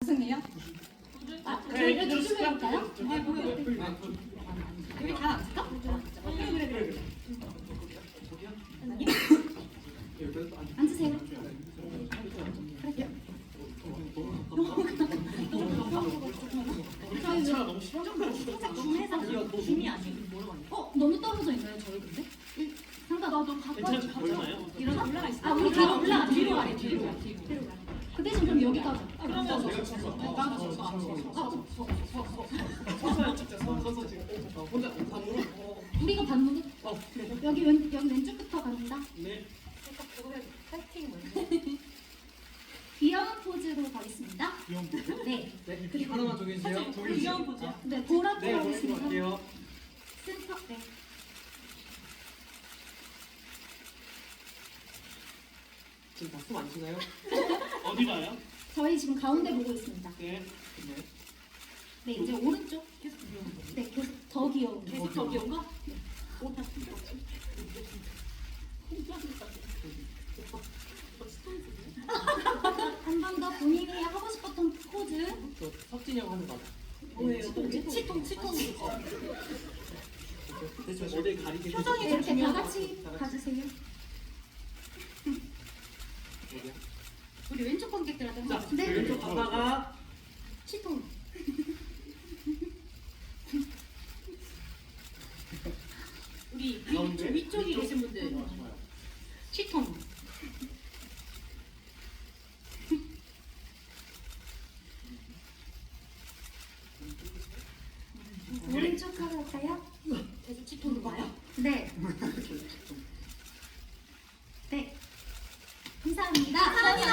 무슨이요? 아, 저희가 조심해볼까요? 네, 보여. 여기 다 앉을까? 그래, 그래, 그래. 앉으세요. 저희 왜 살짝 중해서 김이 아니고 뭐라고 하냐? 어 너무 떨어져 있나요 저희 근데? 잠깐 나도 가까이 괜찮지 보이나요? 일어나 올라가 있어. 아 우리 뒤로 올라가 뒤로 가래, 뒤로 가. 뒤로 가. 우리가 반문이 어 여기 왼 여기 왼쪽부터 갑니다. 네 뭐지? 귀여운 포즈로 가겠습니다. 귀여운 포즈 네. 네 그리고 하나만 정해주세요 귀여운 포즈야. 네네 보내고 하겠습니다. 갈게요 센터 네. 지금 박수 안 치나요? 어디 가요? 저희 지금 가운데 보고 있습니다. 네 네. 네 이제 오른쪽. 계속 귀여운 거. 네 계속 더 귀여운. 거. 계속 더 귀여운 거? 한 번 더 본인이 하고 싶었던 포즈. 저 석진이 형 하는 거 뭐예요? 치통 치통. 대충 가리게 표정이 네, 이렇게 다 같이 가주세요. 어디야? 우리 왼쪽 관객들한테 자 한번 네. 왼쪽 가다가 왼쪽 위쪽에 계신 분들 시통 오른쪽 하러 가요? 계속 시통으로 가요? 네. 네. 감사합니다. 감사합니다.